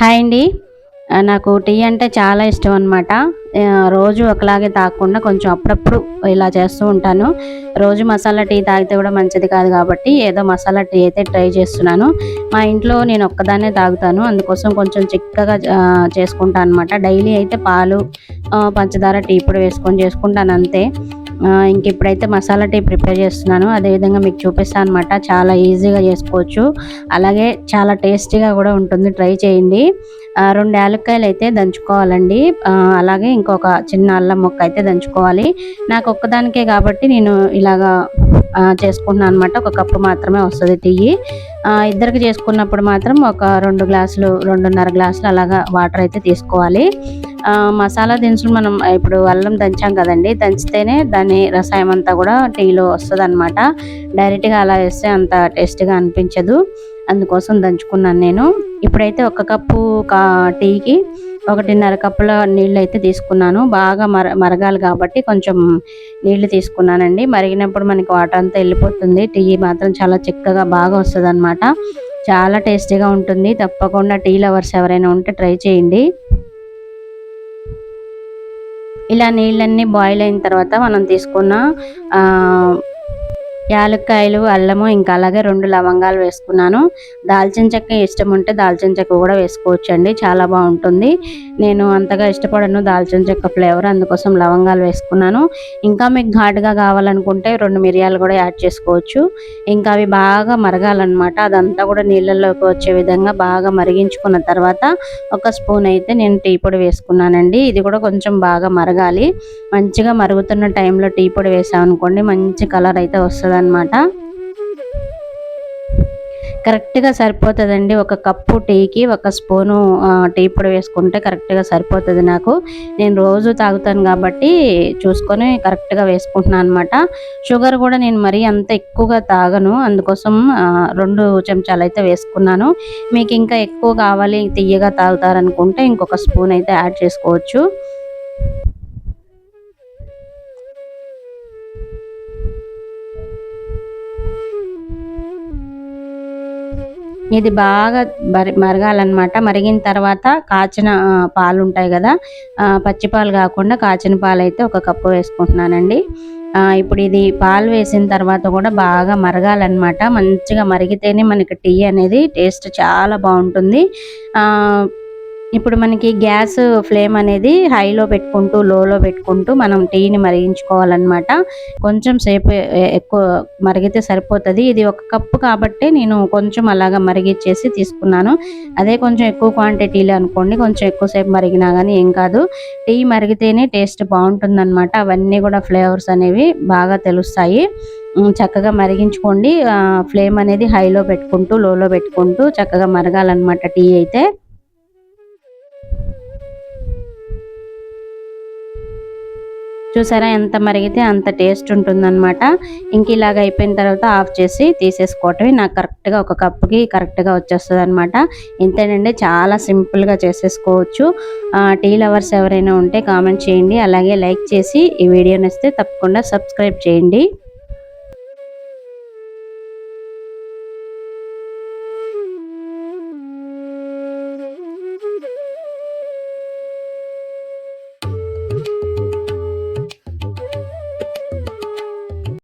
Hi అండి. నాకు tea అంటే చాలా ఇష్టం అనమాట రోజు ఒకలాగే తాగకుండా కొంచెం అప్పుడప్పుడు ఇలా చేస్తూ ఉంటాను. రోజు మసాలా టీ తాగితే కూడా మంచిది కాదు కాబట్టి ఏదో మసాలా టీ అయితే ట్రై చేస్తున్నాను. మా ఇంట్లో నేను ఒక్కదాన్నే తాగుతాను. అందుకోసం కొంచెం చిక్కగా చేసుకుంటాను అనమాట డైలీ అయితే పాలు పంచదార టీ పొడి వేసుకొని చేసుకుంటాను అంతే. ఇంక ఇప్పుడైతే మసాలా టీ ప్రిపేర్ చేస్తున్నాను. అదేవిధంగా మీకు చూపిస్తాను అనమాట చాలా ఈజీగా చేసుకోవచ్చు. అలాగే చాలా టేస్టీగా కూడా ఉంటుంది. ట్రై చేయండి. రెండు యాలక్కాయలు అయితే దంచుకోవాలండి. అలాగే ఇంకొక చిన్న అల్లం ముక్క అయితే దంచుకోవాలి. నాకు ఒక్కదానికే కాబట్టి నేను ఇలాగా చేసుకుంటున్నాను అనమాట ఒక కప్పు మాత్రమే వస్తుంది టీ ఇద్దరికి చేసుకున్నప్పుడు మాత్రం ఒక రెండు గ్లాసులు రెండున్నర గ్లాసులు అలాగా వాటర్ అయితే తీసుకోవాలి. మసాలా దినుసులు మనం ఇప్పుడు అల్లం దంచాం కదండి దంచితేనే దాని రసాయం అంతా కూడా టీలో వస్తుంది అనమాట డైరెక్ట్గా అలా వేస్తే అంత టేస్ట్గా అనిపించదు. అందుకోసం దంచుకున్నాను నేను. ఇప్పుడైతే ఒక కప్పు కా టీకి ఒకటిన్నర కప్పుల నీళ్ళు అయితే తీసుకున్నాను. బాగా మర మరగాలి కాబట్టి కొంచెం నీళ్ళు తీసుకున్నానండి. మరిగినప్పుడు మనకి వాటర్ అంతా వెళ్ళిపోతుంది. టీ మాత్రం చాలా చిక్కగా బాగా వస్తుంది చాలా టేస్టీగా ఉంటుంది. తప్పకుండా టీ లవర్స్ ఎవరైనా ఉంటే ట్రై చేయండి. ఇలా నీళ్ళన్నీ బాయిల్ అయిన తర్వాత మనం తీసుకున్న యాలక్కాయలు అల్లము ఇంకా అలాగే రెండు లవంగాలు వేసుకున్నాను. దాల్చిన చెక్క ఇష్టం ఉంటే దాల్చిన చెక్క కూడా వేసుకోవచ్చు అండి చాలా బాగుంటుంది. నేను అంతగా ఇష్టపడను దాల్చిన చెక్క ఫ్లేవర్ అందుకోసం లవంగాలు వేసుకున్నాను. ఇంకా మీకు ఘాటుగా కావాలనుకుంటే రెండు మిరియాలు కూడా యాడ్ చేసుకోవచ్చు. ఇంకా అవి బాగా మరగాలన్నమాట. అదంతా కూడా నీళ్ళల్లోకి వచ్చే విధంగా బాగా మరిగించుకున్న తర్వాత ఒక స్పూన్ అయితే నేను టీ పొడి వేసుకున్నానండి. ఇది కూడా కొంచెం బాగా మరగాలి. మంచిగా మరుగుతున్న టైంలో టీ పొడి వేసామనుకోండి మంచి కలర్ అయితే వస్తుంది అనమాట కరెక్ట్గా సరిపోతుందండి. ఒక కప్పు టీకి ఒక స్పూను టీ పొడి వేసుకుంటే కరెక్ట్గా సరిపోతుంది నాకు. నేను రోజు తాగుతాను కాబట్టి చూసుకొని కరెక్ట్గా వేసుకుంటున్నాను అనమాట షుగర్ కూడా నేను మరీ అంత ఎక్కువగా తాగను. అందుకోసం రెండు చెంచాలు అయితే వేసుకున్నాను. మీకు ఇంకా ఎక్కువ కావాలి తీయగా తాగుతారనుకుంటే ఇంకొక స్పూన్ అయితే యాడ్ చేసుకోవచ్చు. ఇది బాగా మరి మరగాలన్నమాట. మరిగిన తర్వాత కాచిన పాలు ఉంటాయి కదా పచ్చి పాలు కాకుండా కాచిన పాలు అయితే ఒక కప్పు వేసుకుంటున్నానండి. ఇప్పుడు ఇది పాలు వేసిన తర్వాత కూడా బాగా మరగాలన్నమాట. మంచిగా మరిగితేనే మనకి టీ అనేది టేస్ట్ చాలా బాగుంటుంది. ఇప్పుడు మనకి గ్యాస్ ఫ్లేమ్ అనేది హైలో పెట్టుకుంటూ లోలో పెట్టుకుంటూ మనం టీని మరిగించుకోవాలన్నమాట. కొంచెం సేపు ఎక్కువ మరిగితే సరిపోతుంది. ఇది ఒక కప్పు కాబట్టి నేను కొంచెం అలాగా మరిగిచ్చేసి తీసుకున్నాను. అదే కొంచెం ఎక్కువ క్వాంటిటీలో అనుకోండి కొంచెం ఎక్కువసేపు మరిగినా కానీ ఏం కాదు. టీ మరిగితేనే టేస్ట్ బాగుంటుందన్నమాట. అవన్నీ కూడా ఫ్లేవర్స్ అనేవి బాగా తెలుస్తాయి. చక్కగా మరిగించుకోండి. ఫ్లేమ్ అనేది హైలో పెట్టుకుంటూ లోలో పెట్టుకుంటూ చక్కగా మరగాలన్నమాట టీ అయితే. చూసారా? ఎంత మరిగితే అంత టేస్ట్ ఉంటుందన్నమాట. ఇంక ఇలాగ అయిపోయిన తర్వాత ఆఫ్ చేసి తీసేసుకోవటమే నాకు కరెక్ట్గా ఒక కప్పుకి కరెక్ట్గా వచ్చేస్తుంది అనమాట ఇంతేనండి చాలా సింపుల్గా చేసేసుకోవచ్చు. టీ లవర్స్ ఎవరైనా ఉంటే కామెంట్ చేయండి. అలాగే లైక్ చేసి ఈ వీడియోని ఇస్తే తప్పకుండా సబ్స్క్రైబ్ చేయండి.